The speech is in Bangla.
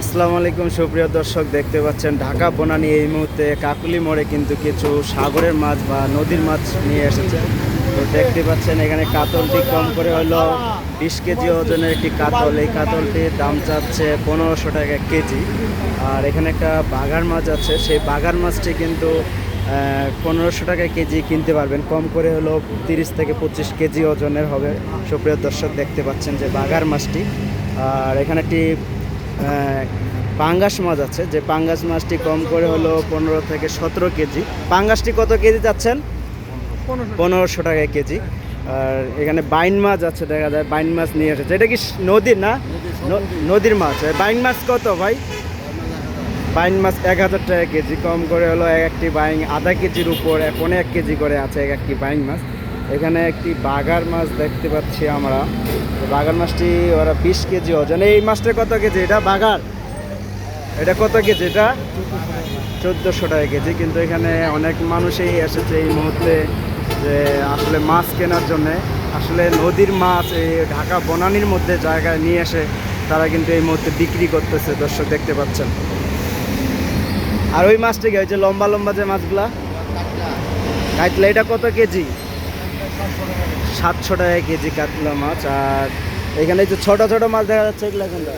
আসসালামু আলাইকুম, সুপ্রিয় দর্শক, দেখতে পাচ্ছেন ঢাকা বনানী এই মুহূর্তে কাকুলি মোড়ে কিন্তু কিছু সাগরের মাছ বা নদীর মাছ নিয়ে এসেছে। তো দেখতে পাচ্ছেন এখানে কাতলটি কম করে হলো বিশ কেজি ওজনের একটি কাতল। এই কাতলটির দাম চাচ্ছে পনেরোশো টাকা কেজি। আর এখানে একটা বাগার মাছ আছে। সেই বাগার মাছটি কিন্তু পনেরোশো টাকা কেজি কিনতে পারবেন। কম করে হলো তিরিশ থেকে পঁচিশ কেজি ওজনের হবে। সুপ্রিয় দর্শক, দেখতে পাচ্ছেন যে বাগার মাছটি। আর এখানে একটি পাঙ্গাস মাছ আছে। যে পাঙ্গাস মাছটি কম করে হলো পনেরো থেকে সতেরো কেজি। পাঙ্গাসটি কত কেজি চাচ্ছেন? পনেরোশো। টাকা কেজি। আর এখানে বাইন মাছ আছে দেখা যায় বাইন মাছ নিয়ে এসেছে। এটা কি নদীর না? নদীর মাছ। বাইন মাছ কত ভাই? বাইন মাছ এক হাজার টাকা কেজি। কম করে হলো এক একটি বাইং আধা কেজির উপর এক এক কেজি করে আছে এক একটি বাইং মাছ। এখানে একটি বাগার মাছ দেখতে পাচ্ছি আমরা। বাগার মাছটি ওরা বিশ কেজি ওজন। এই মাছটা কত কেজি? এটা বাগার? এটা কত কেজি? এটা চোদ্দোশো টাকা কেজি। কিন্তু এখানে অনেক মানুষই এসেছে এই মুহূর্তে যে আসলে মাছ কেনার জন্য। আসলে নদীর মাছ এই ঢাকা বনানির মধ্যে জায়গায় নিয়ে এসে তারা কিন্তু এই মুহূর্তে বিক্রি করতেছে, দর্শক দেখতে পাচ্ছেন। আর ওই মাছটা কি? ওই যে লম্বা লম্বা যে মাছগুলা? কাতলা, এটা কত কেজি? সাতশো টাকা কেজি কাতলা মাছ, আর এখানে যে ছোট ছোট মাছ দেখা যাচ্ছে, এগুলো কোনটা?